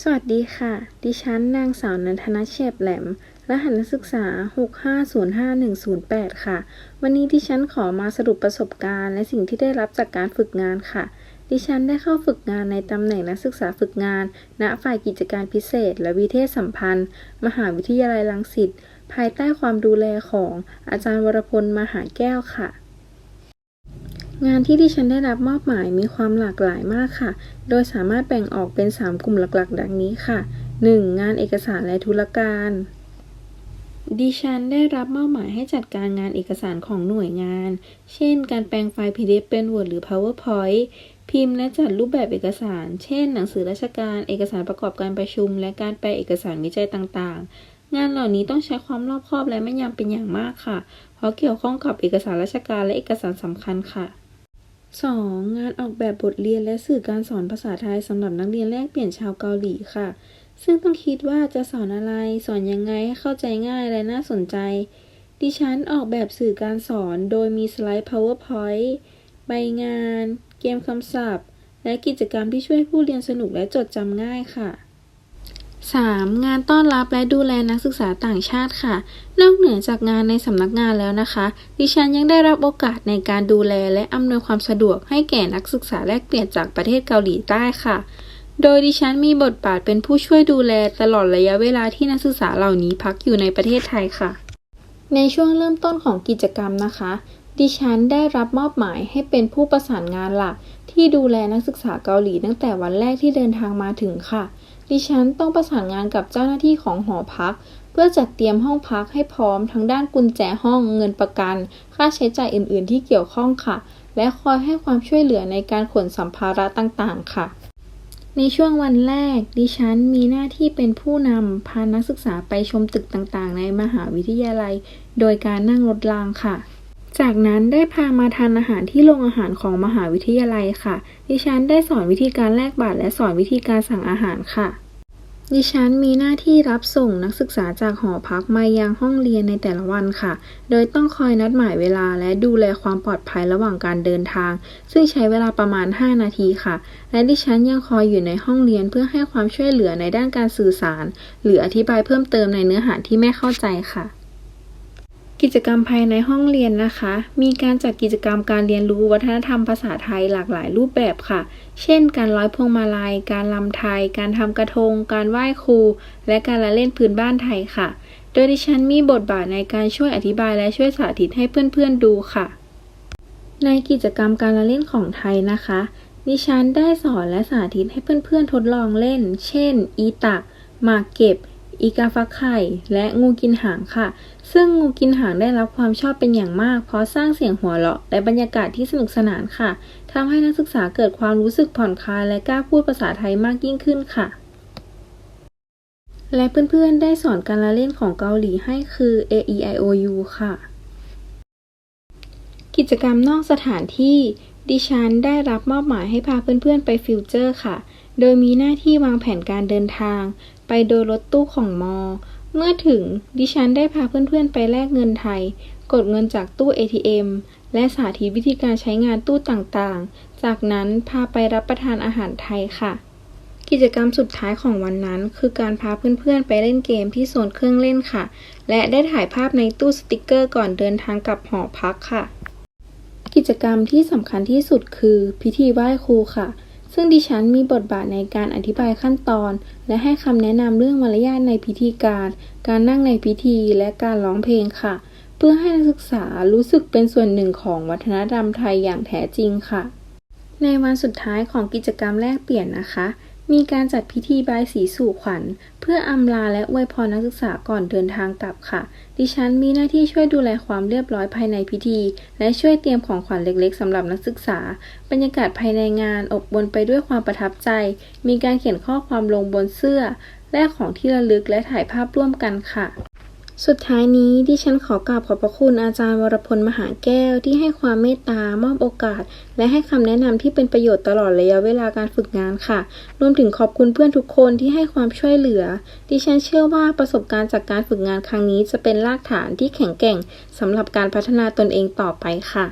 สวัสดีค่ะ ดิฉันนางสาวนันทนาเฉบแหลม รหัสนักศึกษา 6505108 ค่ะ วันนี้ดิฉันขอมาสรุปประสบการณ์และสิ่งที่ได้รับจากการฝึกงานค่ะ ดิฉันได้เข้าฝึกงานในตำแหน่งนักศึกษาฝึกงาน ณ ฝ่ายกิจการพิเศษ และวิเทศสัมพันธ์ มหาวิทยาลัยรังสิต ภายใต้ความดูแลของอาจารย์วรพล มหาแก้วค่ะ งานที่ดิฉันได้รับมอบหมายมีความหลากหลายมากค่ะ โดยสามารถแบ่งออกเป็น 3 กลุ่มหลักๆ ดังนี้ค่ะ 1. งานเอกสารและธุรการ ดิฉันได้รับมอบหมายให้จัดการงานเอกสารของหน่วยงาน เช่น การแปลงไฟล์ PDF เป็น Word หรือ PowerPoint พิมพ์และจัดรูปแบบเอกสาร เช่น หนังสือราชการ เอกสารประกอบการประชุม และการแปลเอกสารวิจัยต่างๆ งานเหล่านี้ต้องใช้ความรอบคอบและแม่นยำเป็นอย่างมากค่ะ เพราะเกี่ยวข้องกับเอกสารราชการและเอกสารสำคัญค่ะ 2. งานออกแบบบทเรียนและสื่อการสอนภาษาไทยสำหรับนักเรียนแลกเปลี่ยนชาวเกาหลีค่ะ ซึ่งต้องคิดว่าจะสอนอะไร สอนยังไงให้เข้าใจง่ายและน่าสนใจ ดิฉันออกแบบสื่อการสอนโดยมีสไลด์ PowerPoint ใบงาน เกมคำศัพท์ และกิจกรรมที่ช่วยผู้เรียนสนุกและจดจำง่ายค่ะ 3. งานต้อนรับและดูแลนักศึกษาต่างชาติค่ะ นอกเหนือจากงานในสำนักงานแล้วนะคะ ดิฉันยังได้รับโอกาสในการดูแลและอำนวยความสะดวกให้แก่นักศึกษาแลกเปลี่ยนจากประเทศเกาหลีใต้ค่ะ โดยดิฉันมีบทบาทเป็นผู้ช่วยดูแลตลอดระยะเวลาที่นักศึกษาเหล่านี้พักอยู่ในประเทศไทยค่ะ ในช่วงเริ่มต้นของกิจกรรมนะคะ ดิฉันได้รับมอบหมายให้เป็นผู้ประสานงานหลักที่ดูแลนักศึกษาเกาหลีตั้งแต่วันแรกที่เดินทางมาถึงค่ะ ดิฉันต้องประสานงานกับเจ้าหน้าที่ของหอพัก เพื่อจัดเตรียมห้องพักให้พร้อมทั้งด้านกุญแจห้องเงินประกัน ค่าใช้จ่ายอื่น ๆ ที่เกี่ยวข้องค่ะ และคอยให้ความช่วยเหลือในการขนสัมภาระต่างๆ ค่ะ ในช่วงวันแรก ดิฉันมีหน้าที่เป็นผู้นำพานักศึกษาไปชมตึกต่างๆ ในมหาวิทยาลัย โดยการนั่งรถรางค่ะ จากนั้นได้พามาทานอาหารที่โรงอาหารของมหาวิทยาลัยค่ะ ดิฉันได้สอนวิธีการแลกบัตรและสอนวิธีการสั่งอาหารค่ะ ดิฉันมีหน้าที่รับส่งนักศึกษาจากหอพักมายังห้องเรียนในแต่ละวันค่ะ โดยต้องคอยนัดหมายเวลาและดูแลความปลอดภัยระหว่างการเดินทาง ซึ่งใช้เวลาประมาณ 5 นาทีค่ะ และดิฉันยังคอยอยู่ในห้องเรียนเพื่อให้ความช่วยเหลือในด้านการสื่อสาร หรืออธิบายเพิ่มเติมในเนื้อหาที่ไม่เข้าใจค่ะ กิจกรรมภายในห้องเรียนนะคะ มีการจัดกิจกรรมการเรียนรู้วัฒนธรรมภาษาไทยหลากหลายรูปแบบค่ะ เช่น การร้อยพวงมาลัย การลำไทย การทำกระทง การไหว้ครู และการละเล่นพื้นบ้านไทยค่ะ โดยดิฉันมีบทบาทในการช่วยอธิบายและช่วยสาธิตให้เพื่อนๆดูค่ะ ในกิจกรรมการละเล่นของไทยนะคะ ดิฉันได้สอนและสาธิตให้เพื่อนๆทดลองเล่น เช่น อีตักหมากเก็บ อีกาฟักไข่ และงูกินหางค่ะ ซึ่งงูกินหางได้รับความชอบเป็นอย่างมาก เพราะสร้างเสียงหัวเราะและบรรยากาศที่สนุกสนานค่ะทำให้นักศึกษาเกิดความรู้สึกผ่อนคลายและกล้าพูดภาษาไทยมากยิ่งขึ้นค่ะ และเพื่อนๆได้สอนการละเล่นของเกาหลีให้คือ A E I O U ค่ะ กิจกรรมนอกสถานที่ดิฉันได้รับมอบหมายให้พาเพื่อนๆไปฟิวเจอร์ค่ะ โดยมีหน้าที่วางแผนการเดินทาง ไปโดยรถตู้ของมอ เมื่อถึงดิฉันได้พาเพื่อนๆ ไปแลกเงินไทย กดเงินจากตู้ ATM และสาธิตวิธีการใช้งานตู้ต่างๆ จากนั้นพาไปรับประทานอาหารไทยค่ะ กิจกรรมสุดท้ายของวันนั้น คือการพาเพื่อนๆ ไปเล่นเกมที่โซนเครื่องเล่นค่ะ และได้ถ่ายภาพในตู้สติกเกอร์ก่อนเดินทางกลับหอพักค่ะ กิจกรรมที่สำคัญที่สุดคือ พิธีไหว้ครูค่ะ ซึ่งดิฉันมีบทบาทในการอธิบายขั้นตอน และให้คำแนะนำเรื่องมารยาทในพิธีการ การนั่งในพิธีและการร้องเพลงค่ะ เพื่อให้นักศึกษารู้สึกเป็นส่วนหนึ่งของวัฒนธรรมไทยอย่างแท้จริงค่ะ ในวันสุดท้ายของกิจกรรมแลกเปลี่ยนนะคะ มีการจัดพิธีบายสีสู่ขวัญ เพื่ออำลาและอวยพรนักศึกษาก่อนเดินทางกลับค่ะ ดิฉันมีหน้าที่ช่วยดูแลความเรียบร้อยภายในพิธี และช่วยเตรียมของขวัญเล็กๆสำหรับนักศึกษา บรรยากาศภายในงานอบบอวนไปด้วยความประทับใจ มีการเขียนข้อความลงบนเสื้อ แลกของที่ระลึกและถ่ายภาพร่วมกันค่ะ สุดท้ายนี้ดิฉันขอกราบขอบพระคุณอาจารย์วรพลมหาแก้วที่ให้ความเมตตามอบโอกาส และให้คำแนะนำที่เป็นประโยชน์ตลอดระยะเวลาการฝึกงานค่ะ รวมถึงขอบคุณเพื่อนทุกคนที่ให้ความช่วยเหลือ ดิฉันเชื่อว่าประสบการณ์จากการฝึกงานครั้งนี้จะเป็นรากฐานที่แข็งแกร่งสำหรับการพัฒนาตนเองต่อไปค่ะ